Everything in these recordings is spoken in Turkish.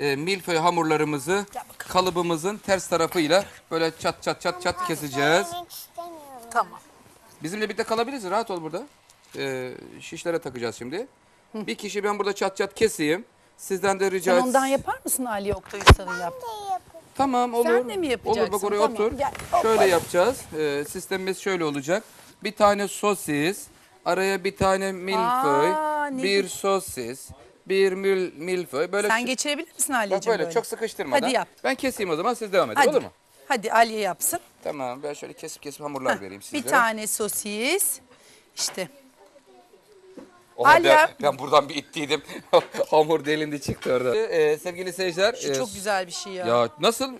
e, milföy hamurlarımızı kalıbımızın ters tarafıyla böyle çat çat çat çat keseceğiz. Tamam. Bizimle birlikte kalabilirsin. Rahat ol burada. Ee, şişlere takacağız şimdi. Bir kişi ben burada çat çat keseyim. Sizden de rica Sen et- ondan yapar mısın Ali Oktay Usta'nın yaptığı? Ne yapayım? Tamam olur. Sen de mi yapacaksın? Olur bak oraya Tamam, otur. gel. Hoppa. Şöyle yapacağız. Ee, sistemimiz şöyle olacak. Bir tane sosis, araya bir tane milföy, Aa, ne bir güzel. sosis, bir mil, milföy. Böyle Sen geçirebilir misin bak Ali'ciğim böyle, çok sıkıştırmadan. Hadi yap. Ben keseyim o zaman siz devam edin Hadi. olur mu? Hadi Ali'ye yapsın. Tamam ben şöyle kesip kesip hamurlar vereyim sizlere. Bir tane sosis. İşte Oha, Alya. ben, ben buradan bir ittiydim. Hamur delindi çıktı orada. Ee, sevgili seyirciler. şu e, çok güzel bir şey ya. Ya nasıl?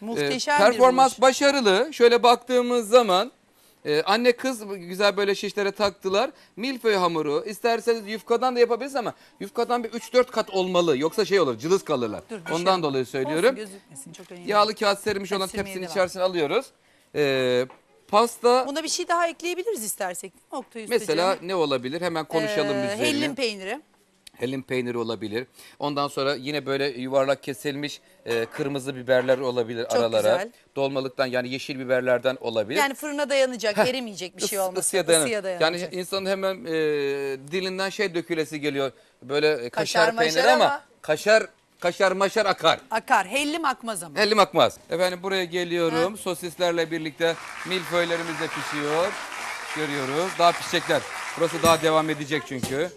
Muhteşem Ee, bir performans buluş. başarılı. Şöyle baktığımız zaman e, anne kız güzel böyle şişlere taktılar. Milföy hamuru isterseniz yufkadan da yapabilirsiniz ama yufkadan bir 3-4 kat olmalı. Yoksa şey olur cılız kalırlar. Dur, bir Ondan şey- dolayı Olsun, söylüyorum. gözükmesin çok önemli. Yağlı kağıt serilmiş olan tepsinin içerisine alıyoruz. Ee, pasta Buna bir şey daha ekleyebiliriz istersek Oktay mesela ne olabilir? Hemen konuşalım Ee, üzerine. hellim peyniri. Hellim peyniri olabilir. Ondan sonra yine böyle yuvarlak kesilmiş e, kırmızı biberler olabilir Çok aralara. güzel. Dolmalıktan yani yeşil biberlerden olabilir. Yani fırına dayanacak, erimeyecek bir şey Is- olmasın. ısıya dayanır. Yani dayanacak. insanın hemen e, dilinden şey dökülesi geliyor. Böyle e, kaşar, Kaşar maşar peyniri ama, ama- kaşar kaşar maşar akar. Akar, hellim akmaz ama. Hellim akmaz. Efendim buraya geliyorum. Sosislerle birlikte milföylerimiz de pişiyor. Görüyoruz. Daha pişecekler. Burası daha devam edecek çünkü.